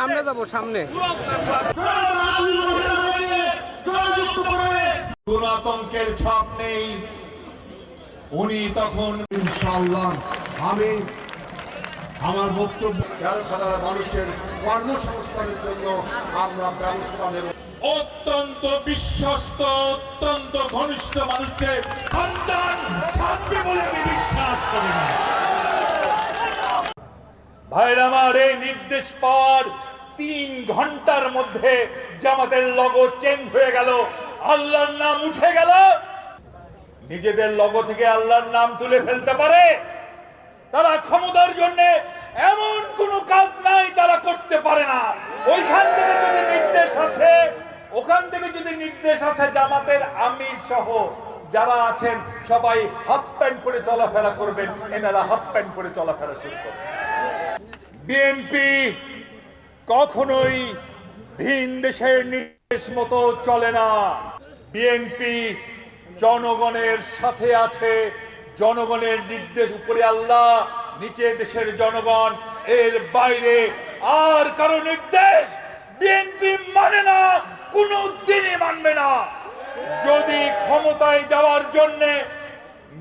সামনে যাব সামনে। কোন আতঙ্কের ছাপ নেই। উনি তখন ইনশাআল্লাহ আমি আমার বক্তব্য তেরো হাজার মানুষের কর্মসংস্থানের জন্য আমরা ব্যবস্থা নেব। অত্যন্ত বিশ্বস্ত অত্যন্ত ঘনিষ্ঠ মানুষকে সন্তান থাকবে বলে আমি বিশ্বাস করি না। ভাইরা আমার এই নির্দেশ পাওয়ার তিন ঘণ্টার মধ্যে জামাতের লগো চেঞ্জ হয়ে গেল। আল্লাহর নাম উঠে গেল। নিজেদের লগো থেকে আল্লাহর নাম তুলে ফেলতে পারে। তারা ক্ষমতার জন্য এমন কোনো কাজ নাই, তারা করতে পারে না। ওইখান থেকে যদি নির্দেশ আছে, ওখান থেকে যদি নির্দেশ আছে, জামাতের আমির সহ যারা আছেন, সবাই হাফ প্যান্ট পরে চলাফেরা করবেন। এনারা হাফ প্যান্ট পরে চলাফেরা শুরু করবেন। বিএনপি কখনোই ভিন দেশের নির্দেশ মতো চলে না। বিএনপি জনগণের সাথে আছে, জনগণের নির্দেশ উপরে আল্লাহ, নিচে দেশের জনগণ, এর বাইরে আর কারও নির্দেশ বিএনপি মানে না, কোনো দিনই মানবে না। যদি ক্ষমতায় যাওয়ার জন্যে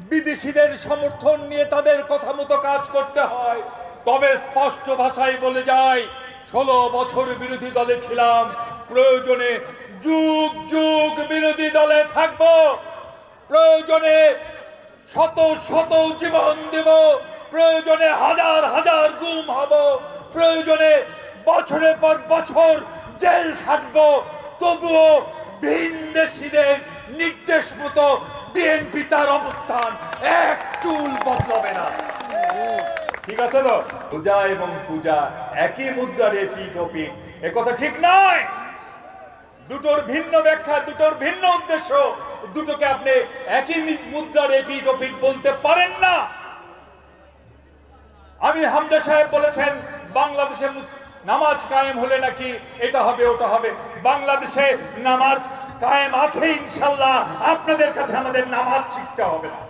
বিদেশিদের সমর্থন নিয়ে তাদের কথা মতো কাজ করতে হয়, তবে স্পষ্ট ভাষায় বলে যায় ষোলো বছর বিরোধী দলে ছিলাম। প্রয়োজনে যুগ যুগ বিরোধী দলে থাকব। প্রয়োজনে শত শত জীবন দেব। প্রয়োজনে হাজার হাজার গুম হব। প্রয়োজনে বছরের পর বছর জেল থাকব তবুও ভিনদেশীদের নির্দেশ মতো বিএনপি তার অবস্থান এক ঠিক আছে তো পূজা এবং পূজা একই মুদ্রার এপিক ওপিক এ কথা ঠিক নয়। দুটোর ভিন্ন ব্যাখ্যা দুটোর ভিন্ন উদ্দেশ্য দুটোকে আপনি একই মুদ্রার এপিক ওপিক বলতে পারেন না। আমি হামজা সাহেব বলেছেন বাংলাদেশে নামাজ কায়েম হলে নাকি এটা হবে ওটা হবে। বাংলাদেশে নামাজ কায়েম আছে ইনশাল্লাহ। আপনাদের কাছে আমাদের নামাজ শিখতে হবে না।